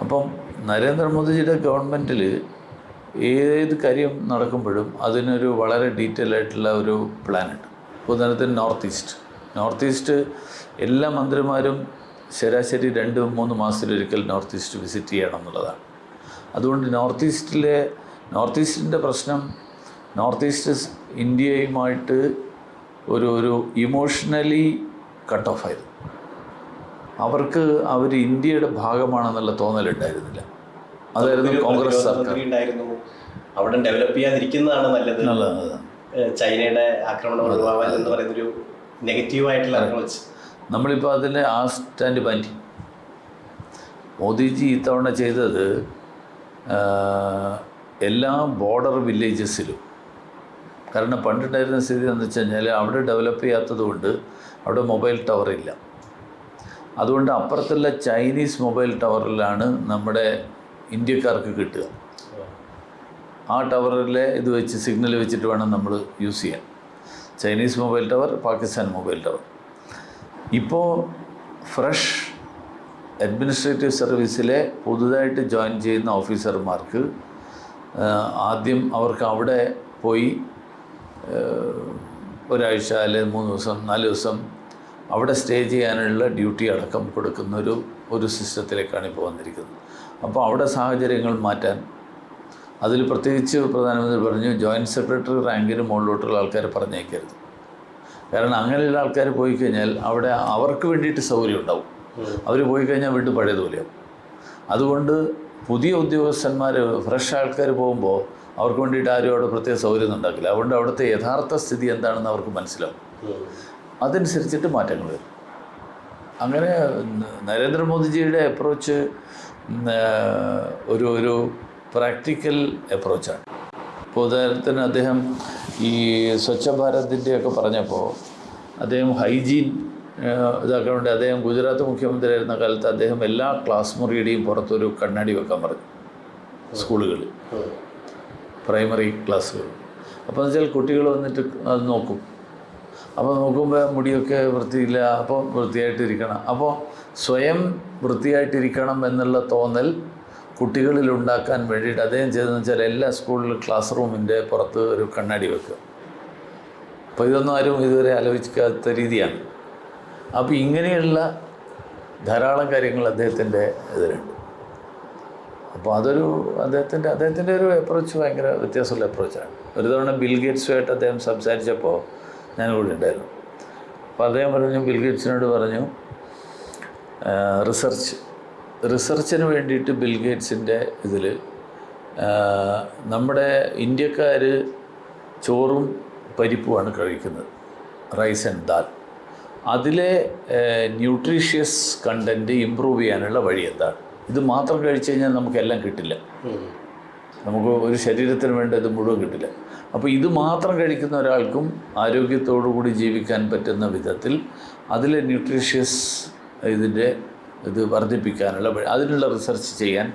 അപ്പം നരേന്ദ്രമോദിജിയുടെ ഗവൺമെന്റിൽ ഏത് കാര്യം നടക്കുമ്പോഴും അതിനൊരു വളരെ ഡീറ്റെയിൽ ആയിട്ടുള്ള ഒരു പ്ലാനുണ്ട് ഉദാഹരണത്തിന് നോർത്ത് ഈസ്റ്റ് നോർത്ത് ഈസ്റ്റ് എല്ലാ മന്ത്രിമാരും ശരാശരി രണ്ട് മൂന്ന് മാസത്തിലൊരിക്കൽ നോർത്ത് ഈസ്റ്റ് വിസിറ്റ് ചെയ്യണം എന്നുള്ളതാണ്. അതുകൊണ്ട് നോർത്ത് ഈസ്റ്റിലെ നോർത്ത് ഈസ്റ്റിന്റെ പ്രശ്നം നോർത്ത് ഈസ്റ്റ് ഇന്ത്യയുമായിട്ട് ഒരു ഒരു ഇമോഷണലി കട്ട് ഓഫ് ആയിരുന്നു. അവർക്ക് അവർ ഇന്ത്യയുടെ ഭാഗമാണെന്നുള്ള തോന്നലുണ്ടായിരുന്നില്ല. അതായിരുന്നു കോൺഗ്രസ് സർക്കാർ. അവിടെ ഡെവലപ്പ് ചെയ്യാതിരിക്കുന്നതാണ് നല്ലത്. നല്ലത് ചൈനയുടെ ആക്രമണം ഒഴിവാവാൻ എന്ന് പറയുന്ന ഒരു നെഗറ്റീവ് ആയിട്ടുള്ള അപ്രോച്ച് നമ്മളിപ്പോൾ അതിനെ ആ സ്റ്റാൻഡ് പാന്റി മോദിജി ഇത്തവണ ചെയ്തത് എല്ലാ ബോർഡർ വില്ലേജസിലും കാരണം പണ്ടുണ്ടായിരുന്ന സ്ഥിതി എന്ന് വെച്ച് കഴിഞ്ഞാൽ അവിടെ ഡെവലപ്പ് ചെയ്യാത്തത് കൊണ്ട് അവിടെ മൊബൈൽ ടവർ ഇല്ല. അതുകൊണ്ട് അപ്പുറത്തുള്ള ചൈനീസ് മൊബൈൽ ടവറിലാണ് നമ്മുടെ ഇന്ത്യക്കാർക്ക് കിട്ടുക. ആ ടവറിലെ ഇത് വെച്ച് സിഗ്നൽ വെച്ചിട്ട് വേണം നമ്മൾ യൂസ് ചെയ്യാൻ. Chinese mobile tower Pakistan mobile tower. ഇപ്പോൾ ഫ്രഷ് അഡ്മിനിസ്ട്രേറ്റീവ് സർവീസിലെ പുതുതായിട്ട് ജോയിൻ ചെയ്യുന്ന ഓഫീസർമാർക്ക് ആദ്യം അവർക്ക് അവിടെ പോയി ഒരാഴ്ച അല്ലെങ്കിൽ മൂന്ന് ദിവസം നാല് ദിവസം അവിടെ സ്റ്റേ ചെയ്യാനുള്ള ഡ്യൂട്ടി അടക്കം കൊടുക്കുന്ന ഒരു ഒരു സിസ്റ്റത്തിലേക്കാണ് ഇപ്പോൾ വന്നിരിക്കുന്നത്. അപ്പോൾ അവിടെ സാഹചര്യങ്ങൾ മാറ്റാൻ അതിൽ പ്രത്യേകിച്ച് പ്രധാനമന്ത്രി പറഞ്ഞു ജോയിന്റ് സെക്രട്ടറി റാങ്കിന് മുകളിലോട്ടുള്ള ആൾക്കാരെ പറഞ്ഞേക്കരുത് കാരണം അങ്ങനെയുള്ള ആൾക്കാർ പോയി കഴിഞ്ഞാൽ അവിടെ അവർക്ക് വേണ്ടിയിട്ട് സൗകര്യം ഉണ്ടാവും. അവർ പോയി കഴിഞ്ഞാൽ വീണ്ടും പഴയതുപോലെയാവും. അതുകൊണ്ട് പുതിയ ഉദ്യോഗസ്ഥന്മാർ ഫ്രഷ് ആൾക്കാർ പോകുമ്പോൾ അവർക്ക് വേണ്ടിയിട്ട് ആരും അവിടെ പ്രത്യേക സൗകര്യം ഉണ്ടാക്കില്ല. അതുകൊണ്ട് അവിടുത്തെ യഥാർത്ഥ സ്ഥിതി എന്താണെന്ന് അവർക്ക് മനസ്സിലാവും. അതനുസരിച്ചിട്ട് മാറ്റങ്ങൾ വരും. അങ്ങനെ നരേന്ദ്രമോദിജിയുടെ അപ്രോച്ച് ഒരു ഒരു പ്രാക്ടിക്കൽ അപ്രോച്ചാണ് ഇപ്പോൾ ഉദാഹരണത്തിന് അദ്ദേഹം ഈ സ്വച്ഛ ഭാരതിന്റെ ഒക്കെ പറഞ്ഞപ്പോൾ അദ്ദേഹം ഹൈജീൻ ഇതാക്കാൻ വേണ്ടി അദ്ദേഹം ഗുജറാത്ത് മുഖ്യമന്ത്രി ആയിരുന്ന കാലത്ത് അദ്ദേഹം എല്ലാ ക്ലാസ് മുറിയുടെയും പുറത്തൊരു കണ്ണാടി വെക്കാൻ പറഞ്ഞു. സ്കൂളുകളിൽ. പ്രൈമറി ക്ലാസ്സുകൾ അപ്പോൾ എന്ന് വെച്ചാൽ കുട്ടികൾ വന്നിട്ട് അത് നോക്കും. അപ്പോൾ നോക്കുമ്പോൾ മുടിയൊക്കെ വൃത്തിയില്ല അപ്പോൾ വൃത്തിയായിട്ടിരിക്കണം. അപ്പോൾ സ്വയം വൃത്തിയായിട്ടിരിക്കണം എന്നുള്ള തോന്നൽ കുട്ടികളിൽ ഉണ്ടാക്കാൻ വേണ്ടിയിട്ട് അദ്ദേഹം ചെയ്തതെന്ന് വെച്ചാൽ എല്ലാ സ്കൂളിലും ക്ലാസ് റൂമിന്റെ പുറത്ത് ഒരു കണ്ണാടി വെക്കുക. അപ്പോൾ ഇതൊന്നും ആരും ഇതുവരെ ആലോചിക്കാത്ത രീതിയാണ്. അപ്പോൾ ഇങ്ങനെയുള്ള ധാരാളം കാര്യങ്ങൾ അദ്ദേഹത്തിന്റെ ഇതിലുണ്ട്. അപ്പോൾ അതൊരു അദ്ദേഹത്തിന്റെ അദ്ദേഹത്തിന്റെ ഒരു അപ്രോച്ച് ഭയങ്കര വ്യത്യാസമുള്ള അപ്രോച്ചാണ് ഒരു തവണ ബിൽ ഗേറ്റ്സുമായിട്ട് അദ്ദേഹം സംസാരിച്ചപ്പോൾ ഞാൻ കൂടെ ഉണ്ടായിരുന്നു. അപ്പോൾ അദ്ദേഹം പറഞ്ഞു ബിൽ ഗേറ്റ്സിനോട് പറഞ്ഞു റിസർച്ച്. റിസർച്ചിന് വേണ്ടിയിട്ട് ബിൽ ഗേറ്റ്സിന്റെ ഇതിൽ നമ്മുടെ ഇന്ത്യക്കാർ ചോറും പരിപ്പുമാണ് കഴിക്കുന്നത് റൈസ് ആൻഡ് ദാൽ. അതിലെ ന്യൂട്രീഷ്യസ് കണ്ടന്റ് ഇമ്പ്രൂവ് ചെയ്യാനുള്ള വഴി എന്താണ്? ഇത് മാത്രം കഴിച്ചു കഴിഞ്ഞാൽ നമുക്കെല്ലാം കിട്ടില്ല. നമുക്ക് ഒരു ശരീരത്തിന് വേണ്ട ഇത് മുഴുവൻ കിട്ടില്ല. അപ്പോൾ ഇത് മാത്രം കഴിക്കുന്ന ഒരാൾക്കും ആരോഗ്യത്തോടു കൂടി ജീവിക്കാൻ പറ്റുന്ന വിധത്തിൽ അതിലെ ന്യൂട്രീഷ്യസ് ഇതിന്റെ ഇത് വർദ്ധിപ്പിക്കാനുള്ള അതിനുള്ള റിസർച്ച് ചെയ്യാൻ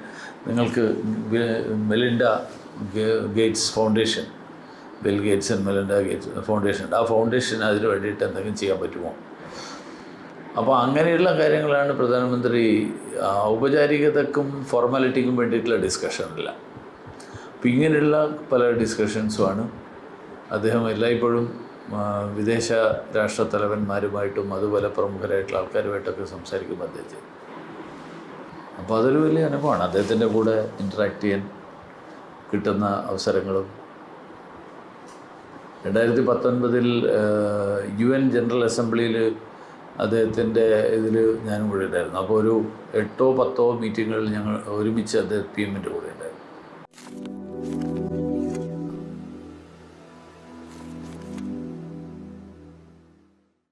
നിങ്ങൾക്ക് Melinda Gates foundation Bill Gates and Melinda Gates foundation ഉണ്ട്. ആ ഫൗണ്ടേഷൻ അതിന് വേണ്ടിയിട്ട് എന്തെങ്കിലും ചെയ്യാൻ പറ്റുമോ? അപ്പോൾ അങ്ങനെയുള്ള കാര്യങ്ങളാണ് പ്രധാനമന്ത്രി ഔപചാരികതക്കും ഫോർമാലിറ്റിക്കും വേണ്ടിയിട്ടുള്ള ഡിസ്കഷനില്ല അപ്പം ഇങ്ങനെയുള്ള പല ഡിസ്കഷൻസുമാണ്. അദ്ദേഹം എല്ലായ്പ്പോഴും വിദേശ രാഷ്ട്ര തലവന്മാരുമായിട്ടും അതുപോലെ പ്രമുഖരായിട്ടുള്ള ആൾക്കാരുമായിട്ടൊക്കെ സംസാരിക്കുമ്പോൾ അദ്ദേഹത്തെ അപ്പോൾ അതൊരു വലിയ അനുഭവമാണ്. അദ്ദേഹത്തിന്റെ കൂടെ ഇന്ററാക്ട് ചെയ്യാൻ കിട്ടുന്ന അവസരങ്ങളും. രണ്ടായിരത്തി പത്തൊൻപതിൽ യു എൻ ജനറൽ അസംബ്ലിയിൽ അദ്ദേഹത്തിന്റെ ഇതിൽ ഞാനും കൂടെ ഉണ്ടായിരുന്നു. അപ്പോൾ ഒരു എട്ടോ പത്തോ മീറ്റിങ്ങുകളിൽ ഞങ്ങൾ ഒരുമിച്ച് അദ്ദേഹം പി എമ്മിന്റെ കൂടെ